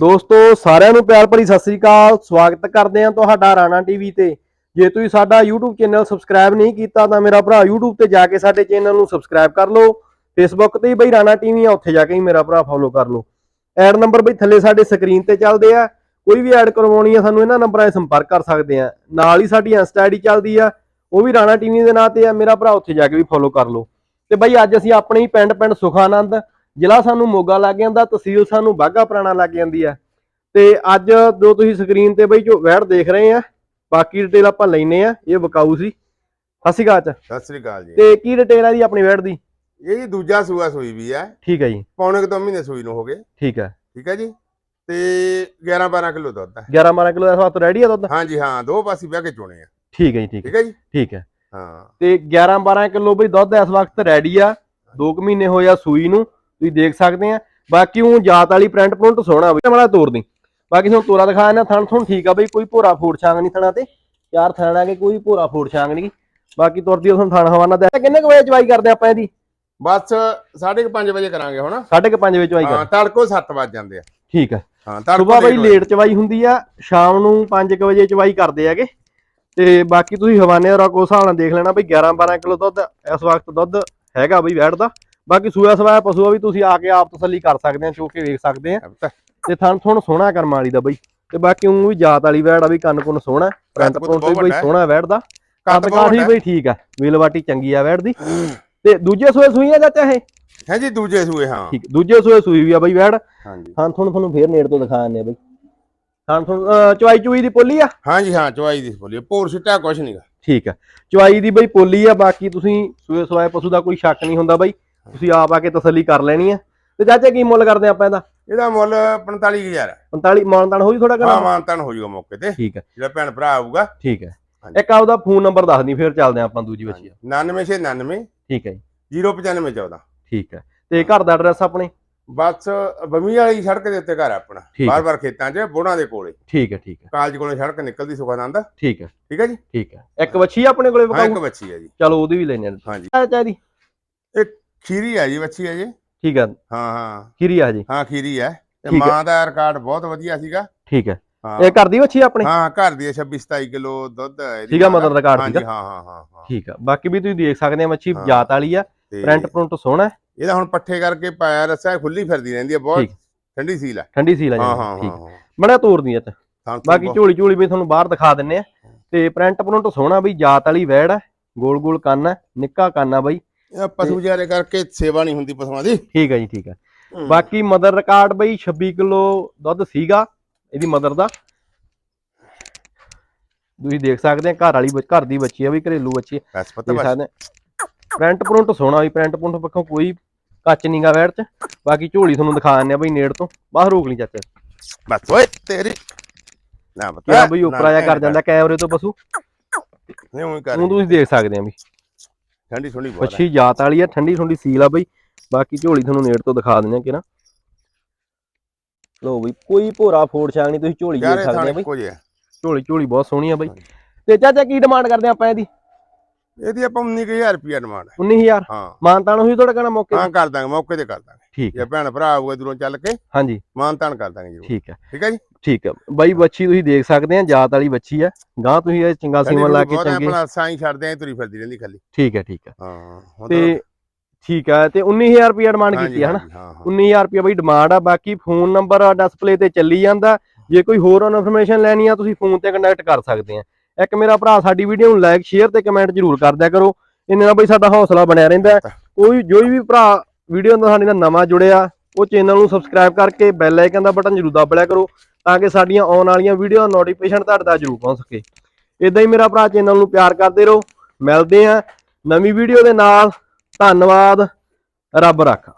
ਦੋਸਤੋ, ਸਾਰਿਆਂ ਨੂੰ ਪਿਆਰ ਭਰੀ ਸਤਿ ਸ੍ਰੀ ਅਕਾਲ। ਸਵਾਗਤ ਕਰਦੇ ਹਾਂ ਤੁਹਾਡਾ ਰਾਣਾ ਟੀਵੀ ਤੇ। ਜੇ ਤੁਸੀਂ ਸਾਡਾ YouTube ਚੈਨਲ ਸਬਸਕ੍ਰਾਈਬ ਨਹੀਂ ਕੀਤਾ, ਤਾਂ ਮੇਰਾ ਭਰਾ YouTube ਤੇ ਜਾ ਕੇ ਸਾਡੇ ਚੈਨਲ ਨੂੰ ਸਬਸਕ੍ਰਾਈਬ ਕਰ ਲਓ। Facebook ਤੇ ਬਈ ਰਾਣਾ ਟੀਵੀ ਆ, ਉੱਥੇ ਜਾ ਕੇ ਹੀ ਮੇਰਾ ਭਰਾ ਫੋਲੋ ਕਰ ਲਓ। ਐਡ ਨੰਬਰ ਬਈ ਥੱਲੇ ਸਾਡੇ ਸਕਰੀਨ ਤੇ ਚੱਲਦੇ ਆ। ਕੋਈ ਵੀ ਐਡ ਕਰਵਾਉਣੀ ਆ, ਸਾਨੂੰ ਇਹਨਾਂ ਨੰਬਰਾਂ 'ਤੇ ਸੰਪਰਕ ਕਰ ਸਕਦੇ ਆ। ਨਾਲ ਹੀ ਸਾਡੀ ਇੰਸਟਾ ਆਈਡੀ ਚੱਲਦੀ ਆ, ਉਹ ਵੀ ਰਾਣਾ ਟੀਵੀ ਦੇ ਨਾਂ ਤੇ ਆ। ਮੇਰਾ ਭਰਾ ਉੱਥੇ ਜਾ ਕੇ ਵੀ ਫੋਲੋ ਕਰ ਲਓ। ਤੇ ਬਈ ਅੱਜ ਅਸੀਂ ਆਪਣੇ ਹੀ ਪਿੰਡ ਪਿੰਡ ਸੁਖਾਨੰਦ ਜ਼ਿਲ੍ਹਾ ਸਾਨੂੰ ਮੋਗਾ ਲੱਗ ਜਾਂਦਾ ਤਹਿਸੀਲ ਸਾਨੂੰ ਬਾਗਾ ਪੁਰਾਣਾ ਲੱਗ ਜਾਂਦੀ ਆ। ਤੇ ਅੱਜ ਜੋ ਤੁਸੀਂ ਸਕਰੀਨ ਤੇ ਬਈ ਜੋ ਵੈੜ ਦੇਖ ਰਹੇ ਆ ਬਾਕੀ ਡਿਟੇਲ ਆਪਾਂ ਲੈਨੇ ਆ ਇਹ ਵਿਕਾਊ ਸੀ। ਸਤਿ ਸ਼੍ਰੀ ਅਕਾਲ ਸਤਿ ਸ੍ਰੀ ਅਕਾਲ ਜੀ। ਤੇ ਕੀ ਡਿਟੇਲ ਆ ਜੀ ਆਪਣੀ ਵੈੜ ਦੀ? ਇਹ ਜੀ ਦੂਜਾ ਸੂਆ ਸੂਈ ਵੀ ਹੈ ਠੀਕ ਹੈ ਜੀ। ਪੌਣੇ ਕੁ ਦੋ ਮਹੀਨੇ ਸੂਈ ਨੂੰ ਹੋ ਗਏ। ਠੀਕ ਹੈ ਠੀਕ ਹੈ ਜੀ। ਤੇ 11 12 ਕਿਲੋ ਦੁੱਧ ਹੈ 11 12 ਕਿਲੋ ਦਾ ਸਵਾਤ ਰੈਡੀ ਆ ਦੁੱਧ? ਹਾਂਜੀ ਹਾਂ ਦੋ ਪਾਸੇ ਵਿਆਹ ਕੇ ਚੋਣੇ ਆ। ਠੀਕ ਹੈ ਜੀ ਠੀਕ ਹੈ ਠੀਕ ਹੈ ਜੀ? ਠੀਕ ਹੈ ਹਾਂ। ਤੇ 11 12 ਕਿਲੋ ਬਈ ਦੁੱਧ ਇਸ ਵਕਤ ਰੈਡੀ ਆ। 2 ਮਹੀਨੇ ਹੋਏ ਆ ਸੂਈ ਨੂੰ। ਤੁਸੀਂ ਦੇਖ ਸਕਦੇ ਆ। ਬਾਕੀ ਉਹ ਜਾਤ ਵਾਲੀ ਪ੍ਰਿੰਟ ਪ੍ਰਿੰਟ ਸੋਹਣਾ ਬਈ ਮੜਾ ਤੋੜ ਦੀ ਬਾਕੀ ਤੁਹਾਨੂੰ ਤੋਰਾ ਦਿਖਾਇਆ ਨਾ ਥਣ। ਥਣ ਠੀਕ ਆ ਬਈ ਕੋਈ ਭੋਰਾ ਫੋੜ ਛਾਂਗ ਨਹੀਂ ਥਣਾ ਤੇ। ਚਾਰ ਥਣਾ ਕੇ ਕੋਈ ਭੋਰਾ ਫੋੜ ਛਾਂਗ ਨਹੀਂ। ਬਾਕੀ ਤੁਰਦੀ ਉਹ ਤੁਹਾਨੂੰ ਥਣ ਹਵਾਨਾ ਦੇ। ਕਿੰਨੇ ਕੁ ਵਜੇ ਚਵਾਈ ਕਰਦੇ ਆਪਾਂ ਇਹਦੀ? ਬਸ 5:30 ਵਜੇ ਕਰਾਂਗੇ ਹੁਣ। 5:30 ਵਜੇ ਚਵਾਈ ਹਾਂ ਤੜਕੋ 7 ਵਜ ਜਾਂਦੇ ਆ। ਠੀਕ ਹੈ ਹਾਂ ਤੜਕੋ ਬਈ ਲੇਟ ਚਵਾਈ ਹੁੰਦੀ ਆ। ਸ਼ਾਮ ਨੂੰ 5 ਵਜੇ ਚਵਾਈ ਕਰਦੇ ਹੈਗੇ। ਤੇ ਬਾਕੀ ਤੁਸੀਂ ਹਵਾਨੇ ਔਰ ਕੋ ਹਿਸਾਬ ਨਾਲ ਦੇਖ ਲੈਣਾ ਬਈ 11 12 ਕਿਲੋ ਦੁੱਧ। ਇਸ ਵਕਤ ਦੁੱਧ ਹੈਗਾ ਬਈ ਵੈੜ ਦਾ ਬਾਕੀ ਸੂਆ ਸਵਾਇਆ ਪਸ਼ੂ ਆ ਵੀ ਤੁਸੀਂ ਆ ਕੇ ਆਪ ਤਸੱਲੀ ਕਰ ਸਕਦੇ ਆ ਚੋ ਕੇ ਵੇਖ ਸਕਦੇ ਆ। ਤੇ ਥਣ ਥਣ ਸੋਹਣਾ ਕਰਮ ਵਾਲੀ ਦਾ ਬਈ। ਤੇ ਬਾਕੀ ਉਹ ਵੀ ਜਾਤ ਵਾਲੀ ਵੈੜ ਆ ਵੀ ਕੰਨ ਕੁੰਨ ਸੋਹਣਾ ਬਹੁਤ ਵੀ ਬਈ। ਸੋਹਣਾ ਵੈੜ ਦਾ। ਕੱਦ ਕਾਠੀ ਬਈ ਠੀਕ ਆ ਵੇਲਵਾਟੀ ਚੰਗੀ ਆ ਵੈੜ ਦੀ। ਤੇ ਦੂਜੇ ਸੂਏ ਸੂਈਆਂ ਚਾਚਾ ਇਹ? ਹੈ ਜੀ ਦੂਜੇ ਸੂਏ ਹਾਂ। ਠੀਕ ਦੂਜੇ ਸੂਏ ਸੂਈ ਵੀ ਆ ਬਈ ਵੈੜ। ਹਾਂਜੀ। ਹਾਂ ਤੁਹਾਨੂੰ ਤੁਹਾਨੂੰ ਫੇਰ ਨੇੜ ਤੋਂ ਦਿਖਾ ਦਿੰਦੇ ਆ ਬਈ। ਹਾਂ ਤੁਹਾਨੂੰ ਚਵਾਈ ਚੁਈ ਦੀ ਪੋਲੀ ਆ? ਹਾਂਜੀ ਹਾਂ ਚਵਾਈ ਦੀ ਬੋਲੀਏ ਪੋਰ ਸਿੱਟਾ ਕੁਛ ਨਹੀਂਗਾ ਠੀਕ ਹੈ ਚਵਾਈ ਦੀ ਬਈ ਪੋਲੀ ਆ ਬਾਕੀ ਤੁਸੀਂ ਸੂਏ ਸਵਾਏ ਪਸ਼ੂ ਦਾ ਕੋਈ ਸ਼ੱਕ ਨਹੀਂ ਹੁੰਦਾ ਬਈ। ਤੁਸੀਂ ਆਪ ਆ ਕੇ ਤਸੱਲੀ ਕਰ ਲੈਣੀ ਆ। ਤੇ ਚਾਚਾ ਕੀ ਮੁੱਲ ਕਰਦੇ ਆਪਾਂ ਇਹਦਾ? ਇਹਦਾ ਮੁੱਲ 45000 ਹੈ 45 ਮਾਨਤਾਨ ਹੋ ਜੀ ਥੋੜਾ ਹਾਂ ਕਰਾ ਮਾਨਤਨ ਹੋ ਜਾਊਗਾ ਮੌਕੇ ਤੇ। ਠੀਕ ਹੈ ਜਿਹੜਾ ਭੈਣ ਭਰਾ ਆਊਗਾ। ਠੀਕ ਹੈ। ਇੱਕ ਆਪਦਾ ਫੋਨ ਨੰਬਰ ਦੱਸ ਦੀ ਫੇਰ ਚੱਲਦੇ ਆਪਾਂ ਦੂਜੀ ਬੱਚੀ 9999 ਠੀਕ ਹੈ ਜੀ। 09514 ਠੀਕ ਹੈ ਤੇ ਘਰ ਦਾ ਐਡਰੈਸ ਆਪਣੇ? ਬਸ ਬਮੀ ਵਾਲੀ ਸੜਕ ਦੇ ਉੱਤੇ ਘਰ ਆਪਣਾ। ਹੈ। ਬਾਰ-ਬਾਰ ਖੇਤਾਂ 'ਚ ਬੋੜਾਂ ਦੇ ਕੋਲੇ। ਠੀਕ ਹੈ ਠੀਕ ਹੈ ਕਾਲਜ ਕੋਲੇ ਸੜਕ ਨਿਕਲਦੀ ਸੁਖਾਨੰਦ। ਠੀਕ ਹੈ ਠੀਕ ਹੈ ਜੀ? ਠੀਕ ਹੈ ਇੱਕ ਬੱਚੀ ਆ ਆਪਣੇ ਕੋਲੇ ਹਾਂ ਇੱਕ ਬਕਾਊ ਬੱਚੀ ਹੈ ਜੀ। ਚਲੋ ਉਹਦੀ ਵੀ ਲੈਣੇ ਹਾਂਜੀ। ਚਾਚਾ ਦੀ ਖੀਰੀ ਹੈ ਜੀ ਬੱਚੀ ਹੈ ਜੀ। ਠੀਕ ਹੈ ਹਾਂ ਹਾਂ। ਕਿਰੀ ਆ ਜੀ। ਹਾਂ ਖੀਰੀ ਹੈ ਤੇ ਠੀਕ ਹੈ। ਮਾਂ ਦਾ ਰਿਕਾਰਡ ਬਹੁਤ ਵਧੀਆ ਸੀਗਾ। ਠੀਕ ਹੈ ਹਾਂ। ਇਹ ਘਰ ਦੀ ਬੱਚੀ ਆ ਆਪਣੇ? ਹਾਂ ਘਰ ਦੀ 26 27 ਕਿਲੋ ਦੁੱਧ ਹੈ ਇਹਦੀ। ਸੀਗਾ ਮਾਂ ਦਾ। ਮਤਲਬ ਰਿਕਾਰਡ ਹਾਂਜੀ ਸੀਗਾ? ਹਾਂ ਹਾਂ ਹਾਂ ਹਾਂ। ਠੀਕ ਹੈ ਬਾਕੀ ਵੀ ਤੁਸੀਂ ਦੇਖ ਸਕਦੇ ਆ ਮੱਛੀ ਹਾਂ। ਜਾਤ ਵਾਲੀ ਆ। ਤੇ ਪ੍ਰਿੰਟ ਪ੍ਰਿੰਟ ਸੋਹਣਾ। ਹੈ, ਇਹਦਾ ਹੁਣ ਪੱਠੇ ਕਰਕੇ ਪਾਇਆ ਰੱਸਾ ਖੁੱਲੀ ਫਿਰਦੀ ਰਹਿੰਦੀ ਹੈ ਬਹੁਤ ਠੀਕ। ਠੰਡੀ ਸੀਲ ਹੈ ਠੰਡੀ ਸੀ ਲੈ ਹਾਂ ਹਾਂ ਠੀਕ। ਹਾਂ। ਬੜਾ ਤੋਰਦੀ ਆ ਤੇ। ਹਾਂ ਬਾਕੀ ਝੋਲੀ ਝੋਲੀ ਵੀ ਤੁਹਾਨੂੰ ਬਾਹਰ ਦਿਖਾ ਦਿੰਨੇ ਆ। ਤੇ ਪ੍ਰਿੰਟ ਪ੍ਰਿੰਟ ਸੋਹਣਾ ਬਈ ਜਾਤ ਵਾਲੀ ਵੈੜ ਹੈ ਗੋਲ ਗੋਲ ਕੰਨ ਹੈ ਨਿੱਕਾ ਕੰਨ ਆ ਬਈ। ਇਹ ਪਸ਼ੂ ਜਾਰੇ ਕਰਕੇ ਸੇਵਾ ਨਹੀਂ ਹੁੰਦੀ ਪਸ਼ੂਆਂ ਦੀ। ਠੀਕ ਹੈ ਜੀ ਠੀਕ ਹੈ। ਬਾਕੀ ਮਦਰ ਰਿਕਾਰਡ ਬਈ 26 ਕਿਲੋ ਦੁੱਧ ਸੀਗਾ ਇਹਦੀ ਮਦਰ ਦਾ। ਤੁਸੀਂ ਦੇਖ ਸਕਦੇ ਆ ਘਰ ਵਾਲੀ ਘਰ ਦੀ ਬੱਚੀ ਆ ਵੀ ਘਰੇਲੂ ਬੱਚੀ ਆ। ਬਸ ਪਤਾ ਬਸ। ਪ੍ਰਿੰਟ ਪ੍ਰਿੰਟ ਸੋਹਣਾ ਵੀ ਪ੍ਰਿੰਟ ਪ੍ਰਿੰਟ ਪੱਖੋਂ ਕੋਈ ਕੱਚ ਨਹੀਂਗਾ ਵੈੜ ਚ। ਬਾਕੀ ਝੋਲੀ ਤੁਹਾਨੂੰ ਦਿਖਾ ਦਿੰਨੇ ਆ ਬਈ ਨੇੜ ਤੋਂ। ਬਾਹਰ ਰੋਕ ਲਈ ਚਾਚਾ। ਬਸ ਓਏ ਤੇਰੀ। ਨਾ ਬਤਾ ਬਈ ਉੱਪਰ ਆਇਆ ਕਰ ਜਾਂਦਾ ਕੈਮਰੇ ਤੋਂ ਪਸ਼ੂ? ਨਹੀਂ ਉਹੀ ਕਰ। ਤੁਸੀਂ ਦੇਖ ਸਕਦੇ ਆ ਵੀ ਠੰਡੀ ਠੰਡੀ ਬਹੁਤ ਹੈ ਜਾਤ ਵਾਲੀ ਆ ਠੰਡੀ ਠੰਡੀ ਸੀਲ ਆ ਬਈ। ਬਾਕੀ ਝੋਲੀ ਤੁਹਾਨੂੰ ਨੇੜ ਤੋਂ ਦਿਖਾ ਦਿੰਦੇ ਆ ਕਿਰਾ ਲੋ ਬਈ ਕੋਈ ਭੋਰਾ ਫੋੜ ਛਾਂਗ ਨਹੀਂ ਤੁਸੀਂ ਝੋਲੀ ਦੇਖ ਸਕਦੇ ਆ ਥਾਣੇ ਬਈ। ਝੋਲੀ ਝੋਲੀ ਬਹੁਤ ਸੋਹਣੀ ਆ ਬਈ। ਤੇ ਚਾਚਾ ਕੀ ਡਿਮਾਂਡ ਕਰਦੇ ਆਪਾਂ ਇਹਦੀ? ਇਹਦੀ ਆਪਾਂ 19000 ਰੁਪਿਆ ਡਿਮਾਂਡ ਹੈ। 19000 ਹਾਂ। ਮਾਨਤਾਨ ਹੋਈ ਤੁਹਾਡਾ ਕਹਿਣਾ ਮੌਕੇ ਹਾਂ? ਕਰ ਦਾਂਗੇ ਮੌਕੇ ਤੇ ਕਰ ਦਾਂਗੇ। ਠੀਕ ਜੇ ਹੈ ਭੈਣ ਭਰਾ ਆਊਗਾ ਦੂਰੋਂ ਚੱਲ ਕੇ ਹਾਂਜੀ। ਮਾਨਤਾਨ ਕਰ ਦਾਂਗੇ ਜੀ ਠੀਕ ਹੈ। ਠੀਕ ਹੈ ਜੀ? ਠੀਕ ਹੈ। ਬਾਈ ਬੱਚੀ ਤੁਸੀਂ ਦੇਖ ਸਕਦੇ ਆ ਜਾਤ ਵਾਲੀ ਬੱਚੀ ਆ ਗਾਂ ਤੁਸੀਂ ਇਹ ਚੰਗਾ ਸੀਮਾ ਲਾ ਕੇ ਬਹੁਤ ਚੰਗੇ। ਆਪਣਾ ਸਾਈ ਛੱਡਦੇ ਆਂ ਤੁਰੀ ਫਿਰਦੀ ਰਹਿੰਦੀ ਖਾਲੀ। ਠੀਕ ਹੈ ਠੀਕ ਹੈ। ਹਾਂ ਤੇ ਠੀਕ ਹੈ ਤੇ 19000 ਰੁਪਏ ਡਿਮਾਂਡ ਕੀਤੀ ਹੈ ਹਨਾ? ਹਾਂਜੀ, ਹਾਂ ਹਾਂ। 19000 ਰੁਪਏ ਬਈ ਡਿਮਾਂਡ ਆ ਬਾਕੀ ਫੋਨ ਨੰਬਰ ਡਿਸਪਲੇ ਤੇ ਚੱਲੀ ਜਾਂਦਾ। ਜੇ ਕੋਈ ਹੋਰ ਇਨਫੋਰਮੇਸ਼ਨ ਲੈਣੀ ਆ ਤੁਸੀਂ ਫੋਨ ਤੇ ਕੰਟੈਕਟ ਕਰ ਸਕਦੇ ਆ। ਇੱਕ ਮੇਰਾ ਭਰਾ ਸਾਡੀ ਵੀਡੀਓ ਨੂੰ ਲਾਈਕ ਸ਼ੇਅਰ ਤੇ ਕਮੈਂਟ ਜ਼ਰੂਰ ਕਰ ਦਿਆ ਕਰੋ। ਇੰਨੇ ਨਾਲ ਬਈ ਸਾਡਾ ਹੌਸਲਾ ਬਣਿਆ ਰਹਿੰਦਾ ਕੋਈ ਜੋ ਵੀ ਭਰਾ ਵੀਡੀਓ ਨਾਲ ਸਾਡੇ ਨਾਲ ਨਵਾਂ ਜੁੜਿਆ, ਉਹ ਚੈਨਲ ਨੂੰ ਸਬਸਕ੍ਰਾਈਬ ਕਰਕੇ ਬੈਲ ਆਈਕਨ ਦਾ ਬਟਨ ਜ਼ਰੂਰ ਦਬ ਲਿਆ ਕਰੋ, ਤਾਂ ਕਿ ਸਾਡੀਆਂ ਆਉਣ ਵਾਲੀਆਂ ਵੀਡੀਓ ਨੋਟੀਫਿਕੇਸ਼ਨ ਤੁਹਾਡੇ ਤੱਕ ਜ਼ਰੂਰ ਪਹੁੰਚ ਸਕੇ। ਇਦਾਂ ਹੀ ਮੇਰਾ ਭਰਾ ਚੈਨਲ ਨੂੰ ਪਿਆਰ ਕਰਦੇ ਰਹੋ। ਮਿਲਦੇ ਆ ਨਵੀਂ ਵੀਡੀਓ ਦੇ ਨਾਲ। ਧੰਨਵਾਦ। ਰੱਬ ਰੱਖਾ।